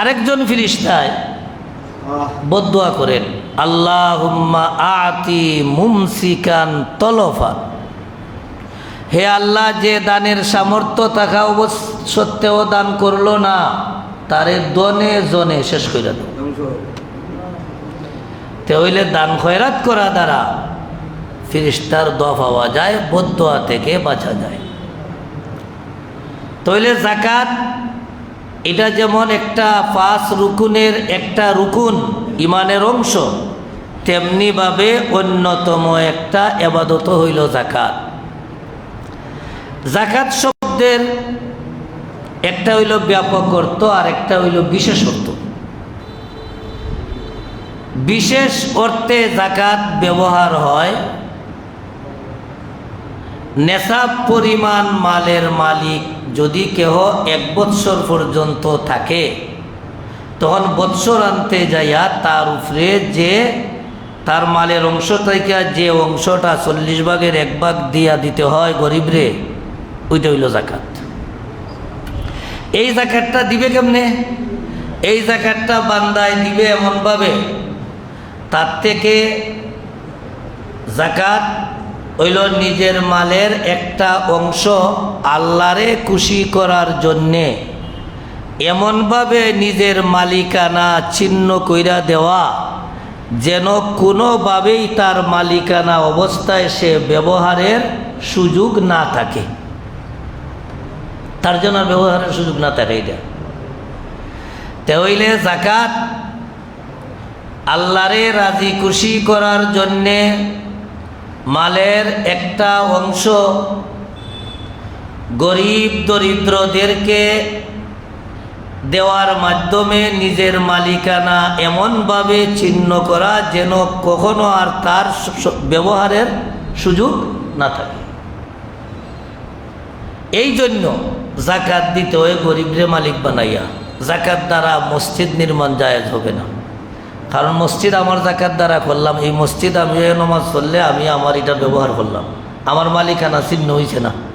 আরেকজন ফিরিস্তায় বদুয়া করেন আল্লাহ আতি মুমসিকান তলফা। হে আল্লাহ, যে দানের সামর্থ্য থাকা সত্ত্বেও দান করল না, তারে দনে জনে শেষ করে দেব তে হইলে দান খয়রাত করা দ্বারা ফিরিস্তার দোয়া পাওয়া যায়, বদুয়া থেকে বাঁচা যায়। তইলে জাকাত এটা যেমন একটা পাঁচ রুকুনের একটা রুকুন ইমানের অংশ, তেমনিভাবে অন্যতম একটা এবাদত হইল জাকাত জাকাত শব্দের একটা হইল ব্যাপক অর্থ আর একটা হইল বিশেষ অর্থ বিশেষ অর্থে জাকাত ব্যবহার হয় নেশাব পরিমাণ মালের মালিক যদি কেহ এক বৎসর পর্যন্ত থাকে, তখন বৎসর আনতে যাইয়া তার উপরে যে তার মালের অংশ থেকে যে অংশটা চল্লিশ ভাগের এক ভাগ দিয়া দিতে হয় গরিবরে ওইটা হইল জাকাত এই জাকাতটা দিবে কেমনে? এই জাকাতটা বান্দায় দিবে এমনভাবে, তার থেকে জাকাত হইল নিজের মালের একটা অংশ আল্লাহরে খুশি করার জন্যে এমনভাবে নিজের মালিকানা ছিন্ন কইরা দেওয়া যেন কোনোভাবেই তার মালিকানা অবস্থায় সে ব্যবহারের সুযোগ না থাকে। তার জন্য ব্যবহারের সুযোগ না থাকে এটা। তে হইলে জাকাত আল্লাহরে রাজি খুশি করার জন্যে মালের একটা অংশ গরিব দরিদ্রদেরকে দেওয়ার মাধ্যমে নিজের মালিকানা এমনভাবে চিহ্ন করা যেন কখনো আর তার ব্যবহারের সুযোগ না থাকে। এই জন্য জাকাত দিতে হয় গরিবরে মালিক বানাইয়া। জাকাত দ্বারা মসজিদ নির্মাণ জায়েজ হবে না। কারণ মসজিদ আমার জাকাত দ্বারা করলাম, এই মসজিদ আমি নমাজ পড়লে আমি আমার এটা ব্যবহার করলাম। আমার মালিকানা চিহ্ন হয়েছে না।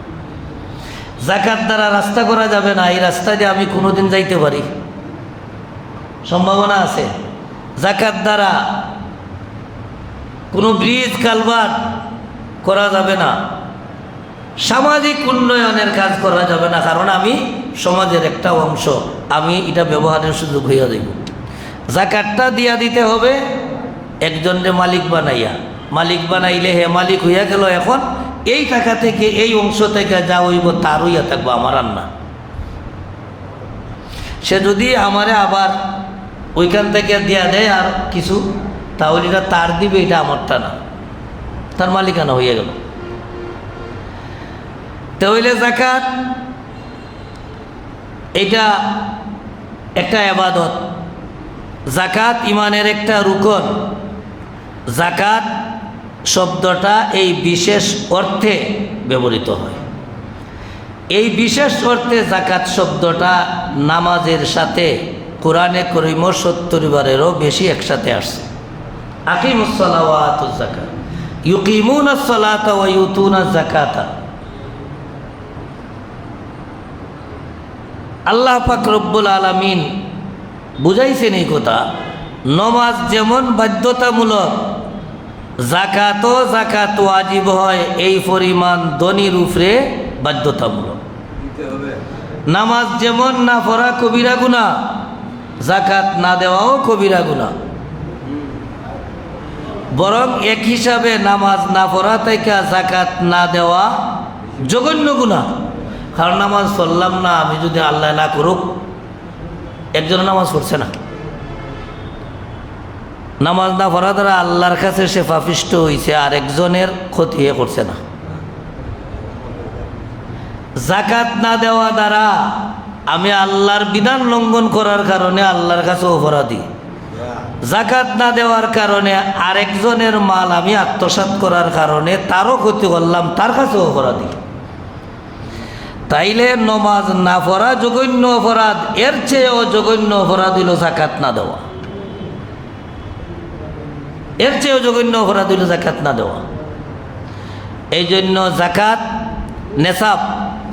জাকাত দ্বারা রাস্তা করা যাবে না, এই রাস্তা দিয়ে আমি কোনোদিন যাইতে পারি। সম্ভাবনা আছে। জাকাত দ্বারা কোনো ব্রিজ কালভার করা যাবে না। সামাজিক উন্নয়নের কাজ করা যাবে না, কারণ আমি সমাজের একটা অংশ। আমি এটা ব্যবহারের সুযোগ হইয়া দেব জাকাতটা দিয়া দিতে হবে একজনের মালিক বানাইয়া। মালিক বানাইলে হে মালিক হইয়া গেল এখন এই টাকা থেকে, এই অংশ থেকে যা হইব তার হইয়া থাকব আমার আর না সে যদি আমারে আবার ওইখান থেকে দেয়া দেয় আর কিছু, তাহলে এটা তার দিবে, এটা আমারটা না। তার মালিকানা হইয়া গেল। তাহলে জাকাত এটা একটা আবাদত। জাকাত ইমানের একটা রুকন। জাকাত শব্দটা এই বিশেষ অর্থে ব্যবহৃত হয়। এই বিশেষ অর্থে জাকাত শব্দটা নামাজের সাথে কোরআনে করিম সত্তর বারেরও বেশি একসাথে আসছে। আল্লাহ পাক আলমিন বুঝাইছেন এই কথা, নমাজ যেমন বাধ্যতামূলক জাকাতও জাকাত ওয়াজিব হয় এই পরিমাণ ধনির উপরে বাধ্যতামূলক। নামাজ যেমন না পড়া কবিরা গুণা জাকাত না দেওয়াও কবিরা গুণা বরং এক হিসাবে নামাজ না পড়া থেকে জাকাত না দেওয়া জঘন্য গুণা কারণ নামাজ পড়লাম না আমি যদি আল্লাহ না করুক একজন নামাজ পড়ছে না। নামাজ না পড়া দ্বারা আল্লাহর কাছে সে পাপিষ্ট হয়েছে আর একজনের ক্ষতি করছে না। জাকাত না দেওয়া দ্বারা আমি আল্লাহর বিধান লঙ্ঘন করার কারণে আল্লাহর কাছে অপরাধী। জাকাত না দেওয়ার কারণে আরেকজনের মাল আমি আত্মসাৎ করার কারণে তারও ক্ষতি করলাম, তার কাছে অপরাধী। তাইলে নমাজ না পড়া জঘন্য অপরাধ, এর চেয়েও জঘন্য অপরাধ হইল জাকাত না দেওয়া। এর চেয়েও জঘন্য অপরাধ হইল জাকাত না দেওয়া। এই জন্য জাকাত নেশাব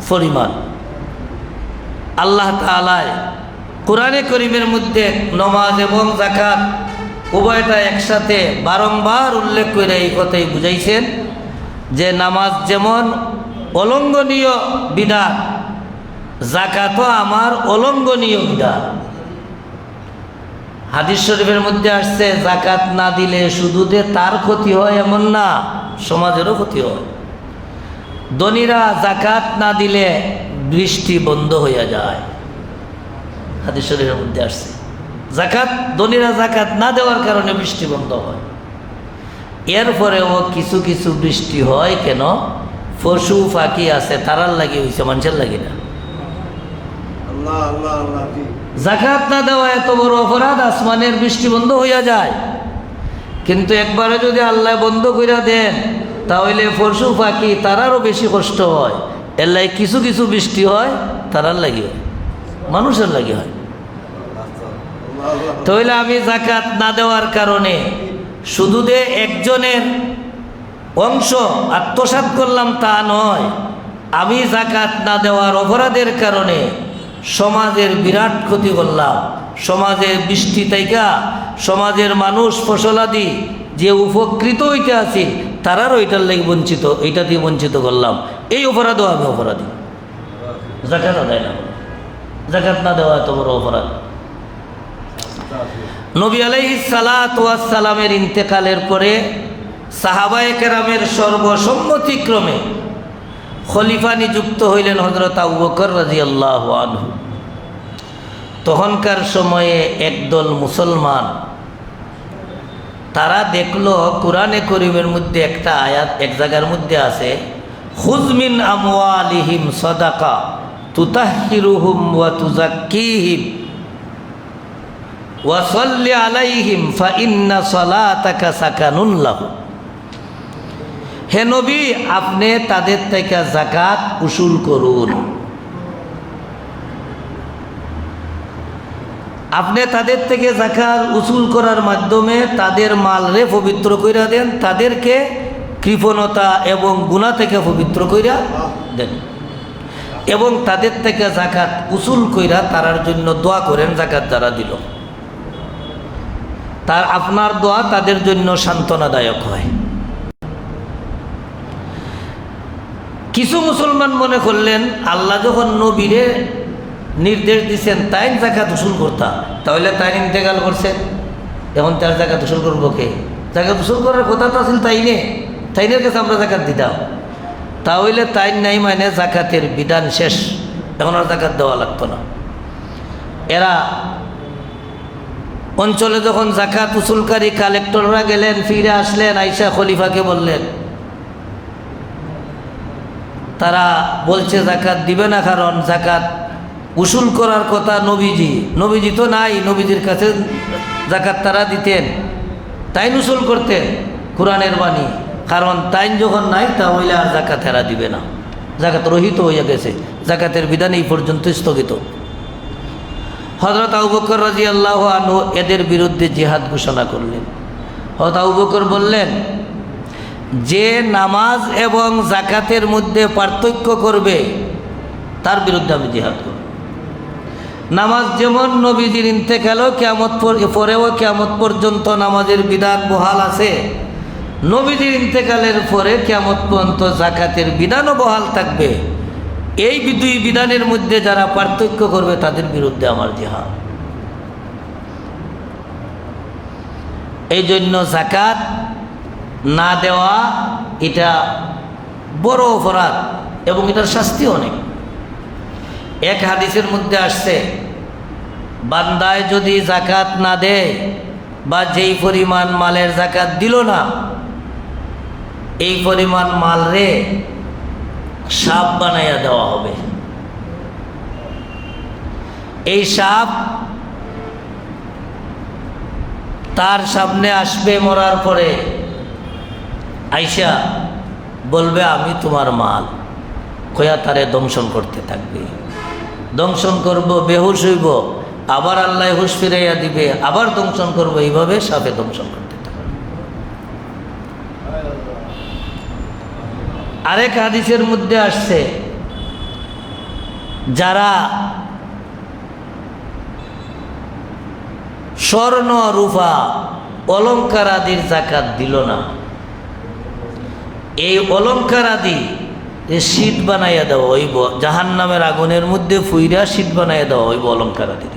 পরিমাণ। আল্লাহ তালায় কোরআনে করিমের মধ্যে নমাজ এবং জাকাত উভয়টা একসাথে বারংবার উল্লেখ করে এই কথাই বুঝাইছেন যে নামাজ যেমন অলঙ্ঘনীয় বিধান জাকাতও আমার অলঙ্ঘনীয় বিধান। হাদিস শরীফের মধ্যে আসছে জাকাত না দিলে শুধু যে তার ক্ষতি হয় এমন না, সমাজেরও ক্ষতি হয়। ধনীরা জাকাত না দিলে বৃষ্টি বন্ধ হইয়া যায়। হাদিস শরীফের মধ্যে আসছে। জাকাত ধনীরা জাকাত না দেওয়ার কারণে বৃষ্টি বন্ধ হয়। এরপরেও কিছু কিছু বৃষ্টি হয় কেন? পশু, পাখি আছে, তারার লাগি হয়েছে মানুষের লাগি না। আল্লাহ আল্লাহ আল্লাহ জাকাত না দেওয়া এত বড় অপরাধ, আসমানের বৃষ্টি বন্ধ হইয়া যায়। কিন্তু একবারে যদি আল্লাহ বন্ধ করে দেন, তাহলে পশু পাখি তারারও বেশি কষ্ট হয়। এর লাগে কিছু কিছু বৃষ্টি হয়, তারার লাগি মানুষের লাগি হয়। তাহলে আমি জাকাত না দেওয়ার কারণে শুধু যে একজনের অংশ আত্মসাৎ করলাম তা নয়, আমি জাকাত না দেওয়ার অপরাধের কারণে সমাজের বিরাট ক্ষতি করলাম। সমাজের বৃষ্টি তাইকা, সমাজের মানুষ ফসলাদি, যে উপকৃত হইতে আছি, তারারও এটার লেগে বঞ্চিত এইটা দিয়ে বঞ্চিত করলাম। এই অপরাধও আমি অপরাধী। জাকাত দেয় না জাকাত না দেওয়া এত বড় অপরাধ। নবী আলাইহি সালামের ইন্তেকালের পরে সাহাবায়ে কেরামের সর্বসম্মতিক্রমে খলিফা নিযুক্ত হইলেন হজরত আবু বকর রাজিয়াল্লাহু আনহু। তখনকার সময়ে একদল মুসলমান, তারা দেখল কোরআনে করিমের মধ্যে একটা আয়াত এক জায়গার মধ্যে আছে হুজমিন আমওয়ালিহিম সদাকা তুতাহিরুহুম ওয়া তুজাক্কিহিম ওয়াসল্লি আলাইহিম ফা ইন্না সলাতাকা সাকানুন লাহু হে নবী, আপনি তাদের থেকে জাকাত উসুল করুন। আপনি তাদের থেকে জাকাত উসুল করার মাধ্যমে তাদের মালরে পবিত্র কইরা দেন, তাদেরকে কৃপণতা এবং গুণা থেকে পবিত্র কইরা দেন। এবং তাদের থেকে জাকাত উসুল কইরা তারার জন্য দোয়া করেন জাকাত যারা দিল। তার আপনার দোয়া তাদের জন্য সান্ত্বনাদায়ক হয়। কিছু মুসলমান মনে করলেন, আল্লাহ যখন নবীরে নির্দেশ দিচ্ছেন তাই জাকাত উসুল করতাম তাহলে তাই ইন্তেকাল করছে। এখন তার জাকাত উসুল করব কে? জাকাত উসুল করার কথা তো আছিল তাই নে তাইনের কাছে আমরা জাকাত দিতাম। তাহলে তাই নাই মানে জাকাতের বিধান শেষ। এখন আর জাকাত দেওয়া লাগতো না। এরা অঞ্চলে যখন জাকাত উসুলকারী কালেক্টররা গেলেন, ফিরে আসলেন আইসা খলিফাকে বললেন তারা বলছে, জাকাত দিবে না কারণ জাকাত উসুল করার কথা নবীজি। নবীজি তো নাই, নবীজির কাছে জাকাত তারা দিতেন তাই উসুল করতেন কোরআনের বাণী। কারণ তাই যখন নাই, তাহলে আর জাকাত এরা দিবে না। জাকাত রহিত হইয়া গেছে, জাকাতের বিধান এই পর্যন্ত স্থগিত। হজরত আউবকর রাজি আল্লাহ আনহু এদের বিরুদ্ধে জিহাদ ঘোষণা করলেন। হজরত আবুবকর বললেন যে নামাজ এবং জাকাতের মধ্যে পার্থক্য করবে, তার বিরুদ্ধে আমি জিহাদ করব। নামাজ যেমন নবীজির ইন্তেকালও কেমত পরেও কেমত পর্যন্ত নামাজের বিধান বহাল আছে, নবীজির ইন্তেকালের পরে কেমত পর্যন্ত জাকাতের বিধানও বহাল থাকবে। এই দুই বিধানের মধ্যে যারা পার্থক্য করবে, তাদের বিরুদ্ধে আমার জিহাদ। এই জন্য জাকাত না দেওয়া এটা বড় অপরাধ এবং এটার শাস্তি অনেক এক হাদিসের মধ্যে আসছে, বান্দায় যদি জাকাত না দেয় বা যেই পরিমাণ মালের জাকাত দিল না, এই পরিমাণ মাল রে সাপ বানাইয়া দেওয়া হবে। এই সাপ তার সামনে আসবে মরার পরে আইসা বলবে, আমি তোমার মাল। কয়া তারে দংশন করতে থাকবে। দংশন করব, বেহুশ হইব, আবার আল্লাহ হুশ ফিরাইয়া দিবে, আবার দংশন করব, এইভাবে সাপে দংশন করতে থাকবে। আরেক হাদিসের মধ্যে আসছে, যারা স্বর্ণ, রূপা, অলঙ্কার আদির জাকাত দিল না এই অলঙ্কার আদি এ শীত বানাইয়া দেওয়া হইব জাহান নামের আগুনের মধ্যে ফুইরা শীত বানাইয়া দেওয়া হইব অলঙ্কার আদির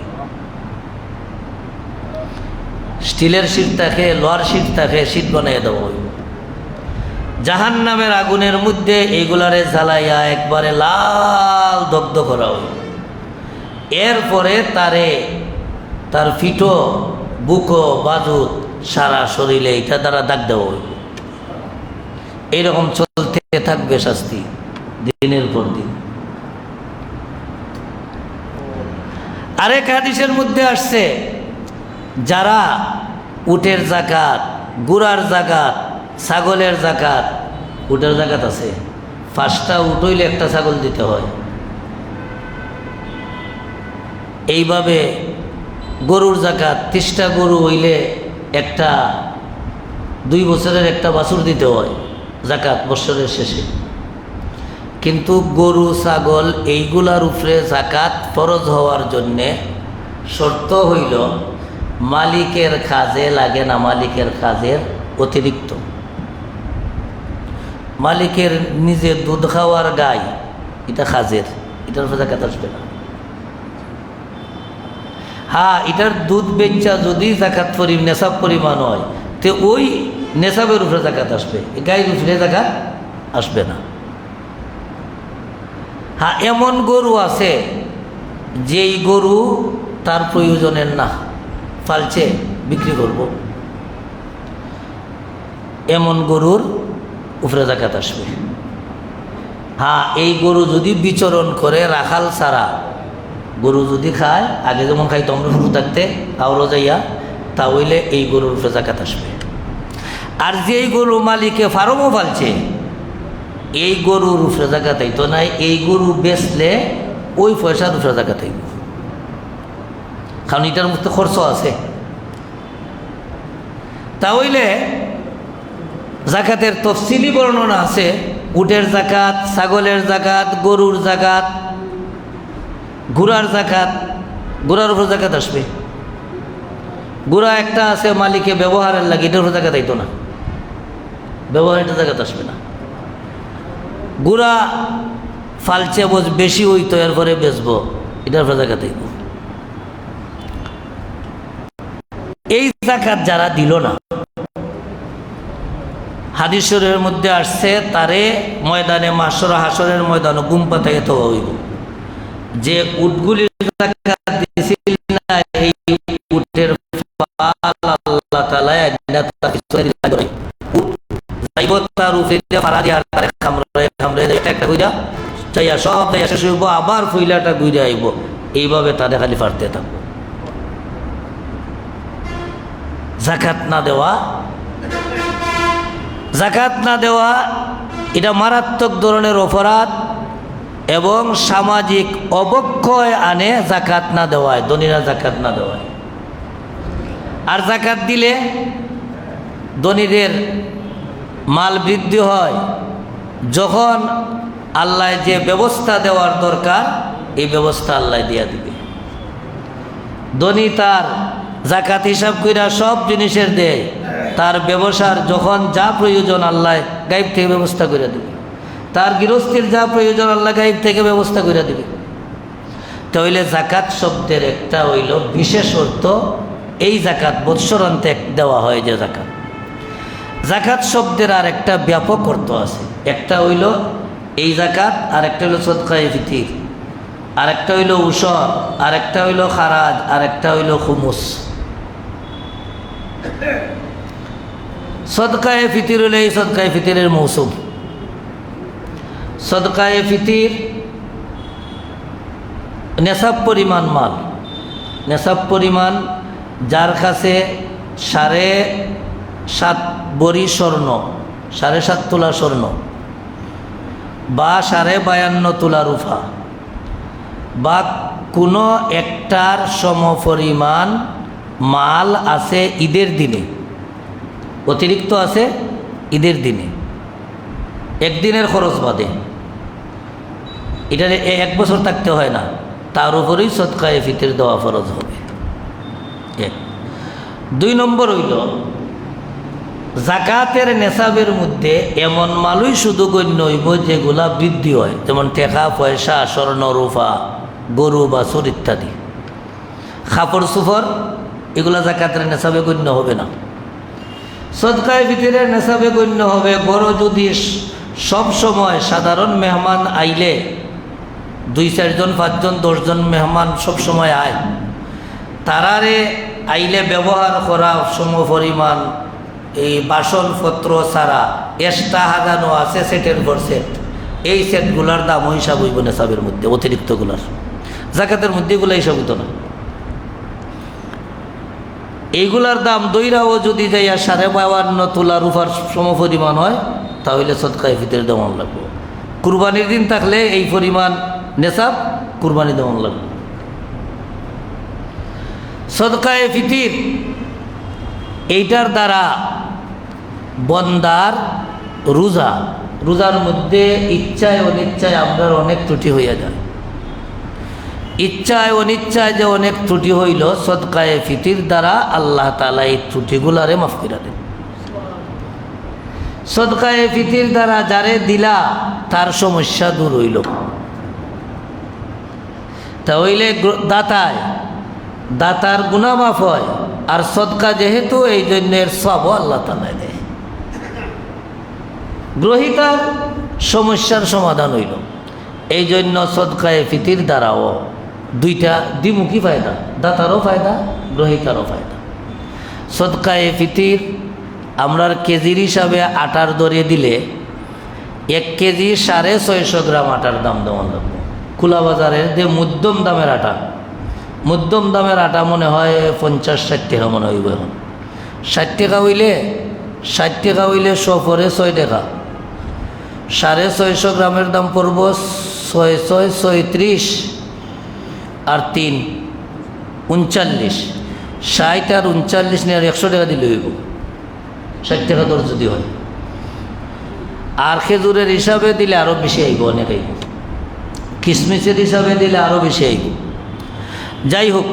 স্টিলের শীত থাকে, লোহার শীত থাকে, শীত বানাইয়া দেওয়া হইব। জাহান নামের আগুনের মধ্যে এগুলারে জ্বালাইয়া একবারে লাল দগ্ধ করা হইব। এরপরে তারে তার ফিটো, বুকো বাজুত সারা শরীরে এটা দ্বারা দাগ দেওয়া হইব। এইরকম চলতে থাকবে শাস্তি দিনের পর দিন। আরেক হাদিসের মধ্যে আসছে, যারা উটের জাকাত, গুড়ার জাকাত, ছাগলের জাকাত, উটের জাকাত আছে, পাঁচটা উট হইলে একটা ছাগল দিতে হয়। এইভাবে গরুর জাকাত তিরিশটা গরু হইলে একটা, দুই বছরের একটা বাছুর দিতে হয়। জাকাত বছরের শেষে। কিন্তু গরু, ছাগল এইগুলার উপরে জাকাত ফরজ হওয়ার জন্যে শর্ত হইল, মালিকের কাজে লাগে না মালিকের কাজের অতিরিক্ত। মালিকের নিজে দুধ খাওয়ার গাই, এটা কাজের, এটার উপরে জাকাত আসবে না। হ্যাঁ এটার দুধ বেচা যদি জাকাত পরিমাণ নেশাব পরিমাণ হয়, তে ওই নেশাবের উপরে জাকাত আসবে গায়ের উপরে জাকাত আসবে না। হ্যাঁ এমন গরু আছে, যেই গরু তার প্রয়োজনের না, ফালছে, বিক্রি করব। এমন গরুর উপরে জাকাত আসবে। হ্যাঁ এই গরু যদি বিচরণ করে রাখাল ছাড়া, গরু যদি খায়, আগে যেমন খাই আমরা শুরু থাকতে আউরো যাইয়া তা হইলে এই গরুর উপরে জাকাত আসবে। আর যেই গরু মালিকে ফার্মও ফালছে, এই গরুর উপরে জাকাত আইতো নাই এই গরু বেচলে ওই পয়সার উপরে জাকাত আইব। কারণ এটার মধ্যে খরচ আছে। তা হইলে জাকাতের তফসিলি বর্ণনা আছে, উটের জাকাত, ছাগলের জাকাত, গরুর জাকাত, ঘোড়ার জাকাত, ঘোড়ার উপর জাকাত আসবে। ঘোড়া একটা আছে মালিকে ব্যবহারের লাগে, এটার উপর জাকাত না। ব্যবহারের জাকাত আসবে না। গুড়া ফালছে বোঝ বেশি হইতো, এরপরে বেচবো এটার জাকাত আইব এই জাকাত যারা দিল না হাদিসরের মধ্যে আসছে, তারে ময়দানে মাসর হাসরের ময়দানে গুম পাতায় তো হইব। যে উটগুলির জাকাত দিছিল আবার ফুইলাটা আইব। এইভাবে তাদের খালি জাকাত না দেওয়া জাকাত না দেওয়া, এটা মারাত্মক ধরনের অপরাধ এবং সামাজিক অবক্ষয় আনে জাকাত না দেওয়ায়, ধনীরা জাকাত না দেওয়ায়। আর জাকাত দিলে ধনীদের মাল বৃদ্ধি হয়। যখন আল্লাহ যে ব্যবস্থা দেওয়ার দরকার, এই ব্যবস্থা আল্লাহ দিয়া দিবে। ধনী তার জাকাত হিসাব কইরা সব জিনিসের দেয়। তার ব্যবসার যখন যা প্রয়োজন আল্লাহ গাইব থেকে ব্যবস্থা করে দেবে। তার গৃহস্থির যা প্রয়োজন আল্লাহ গাইব থেকে ব্যবস্থা করে দেবে। তাহলে জাকাত শব্দের একটা হইল বিশেষ অর্থ, এই জাকাত বৎসরান্তে দেওয়া হয় যে জাকাত। জাকাত শব্দের আর একটা ব্যাপক অর্থ আছে। একটা হইল এই জাকাত আর একটা হইল সদকায় ফিতির। আর একটা হইল উসর আর একটা হইল খারাজ আর একটা হইল খুমুস। সদকায়ে ফিতির হলে এই সদকায়ে ফিতিরের মৌসুম। সদকায়ে ফিতির নেশাব পরিমাণ মাল। নেশাব পরিমাণ যার কাছে সাড়ে সাত বড়ি স্বর্ণ, সাড়ে সাত তোলা স্বর্ণ, বা সাড়ে বায়ান্ন তোলা রুফা, বা কোনো একটার সমপরিমাণ মাল আছে ঈদের দিনে, অতিরিক্ত আছে ঈদের দিনে, একদিনের খরচ বাদে। এটা এক বছর থাকতে হয় না, তার উপরেই সৎকায়ে ফিতের দেওয়া ফরজ হবে। এক। দুই নম্বর হইল জাকাতের নেশাবের মধ্যে এমন মালুই শুধু গণ্য হইব যেগুলা বৃদ্ধি হয়, যেমন টেকা, পয়সা, স্বর্ণ, রূপা, গরু বাছুর ইত্যাদি। খাপড়, সুফর, এগুলা জাকাতের নেশাবে গণ্য হবে না। সদকায় ভিতরে নেশাবে গণ্য হবে। বড় যদি সব সময় সাধারণ মেহমান আইলে, দুই চারজন পাঁচজন দশজন মেহমান সব সময় আয়। তারারে আইলে ব্যবহার করা সম পরিমাণ এই বাসনপত্র ছাড়া এক্সট্রা হাজানো আছে সেটের পর সেট এই সেটগুলার দাম হিসাব হইব নেশাবের মধ্যে অতিরিক্তগুলার জাকাতের মধ্যে এগুলো হিসাব হইতো না। এইগুলার দাম দইরাও যদি যাইয়া সাড়ে বাউান্ন তোলা রূপার সম পরিমাণ হয়, তাহলে সৎকায় ফিতের দমন লাগবে। কুরবানির দিন থাকলে এই পরিমাণ নেশাব কুরবানি দমন লাগবে। সদকায় ফিতির, এইটার দ্বারা বন্দার রোজা। রোজার মধ্যে ইচ্ছায় অনিচ্ছায় আপনার অনেক ত্রুটি হইয়া যায়। ইচ্ছায় অনিচ্ছায় যে অনেক ত্রুটি হইল সৎকায়ে ফিতির দ্বারা আল্লাহ তালা এই ত্রুটিগুলারে মাফ করে দেন। সদকায়ে ফিতির দ্বারা যারে দিলা, তার সমস্যা দূর হইল। তা হইলে দাতায়, দাতার গুণা মাফ হয়, আর সৎকা যেহেতু এই জন্যের সবও আল্লাহ তালায় দেয়। গ্রহিতার সমস্যার সমাধান হইল। এই জন্য সদকায়ে ফিতির দ্বারাও দুইটা দ্বিমুখী ফায়দা, দাতারও ফায়দা, গ্রহিতারও ফায়দা। সদকায়ে ফিতির আমরার কেজির হিসাবে আটার দরে দিলে এক কেজি সাড়ে ছয়শো গ্রাম আটার দাম দেওয়ান লাগবে। খোলা বাজারের যে মধ্যম দামের আটা, মধ্যম দামের আটা মনে হয় পঞ্চাশ ষাট টাকা মনে হইব এখন ষাট টাকা হইলে, ষাট টাকা হইলে সফরে ছয় টাকা। সাড়ে ছয়শো গ্রামের দাম পড়ব ছয় ছয় ছয়ত্রিশ আর তিন উনচল্লিশ। ষাট আর উনচল্লিশ নিয়ে আর একশো টাকা দিলে হইব। ষাট টাকা দর যদি হয়। আর খেজুরের হিসাবে দিলে আরও বেশি আইব অনেক আইব কিশমিশের হিসাবে দিলে আরও বেশি আইব। যাই হোক,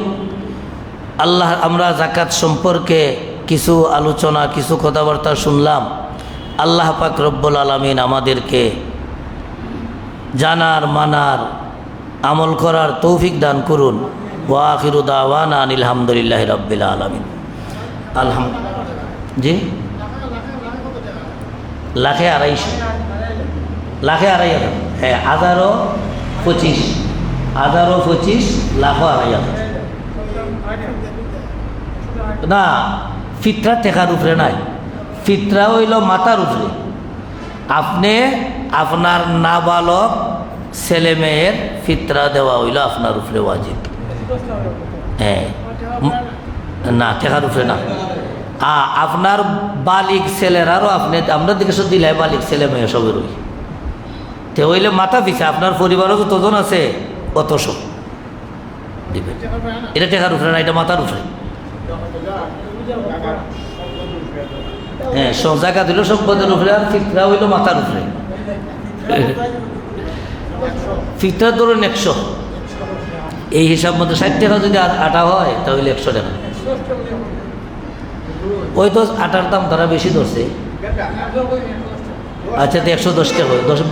আল্লাহ, আমরা জাকাত সম্পর্কে কিছু আলোচনা, কিছু কথাবার্তা শুনলাম। আল্লাহ পাক রব্বুল আলমিন আমাদেরকে জানার, মানার, আমল করার তৌফিক দান করুন। ওয়াখিরু দাওয়ানা আনিল হামদুলিল্লাহ রব্বিল আলমিন। আলহাম জি? লাখে আড়াইশো। লাখে আড়াই হাজার। হ্যাঁ হাজারও পঁচিশ। হাজারও পঁচিশ লাখও আড়াই হাজার। না ফিতরা টেকার উপরে নাই। ফিতরা হইল মাথার উপরে। আপনি আপনার নাবালক ছেলে মেয়ের ফিতরা দেওয়া হইল আপনার উপরে ওয়াজিব। হ্যাঁ। না টেকার উপরে না। আপনার বালিক ছেলেরারও আপনি, আমরা দিকে সব দিলে বালিক ছেলে মেয়ে সবের ওই তে হইলে মাথা পিছা, আপনার পরিবারও যতজন আছে, অত সব। দিবে। এটা টেকার উপরে না, এটা মাথার উপরে। হ্যাঁ সব জায়গা দিল সম্পদের উপরে আর ফিতরা হইল মাথার উপরে। ফিতরা ধরুন একশো। এই হিসাব মতো ষাট টাকা যদি আটা হয়, তাহলে একশো টাকা। ওই তো আটার দাম তারা বেশি ধরছে। আচ্ছা তো একশো দশ টাকা দশ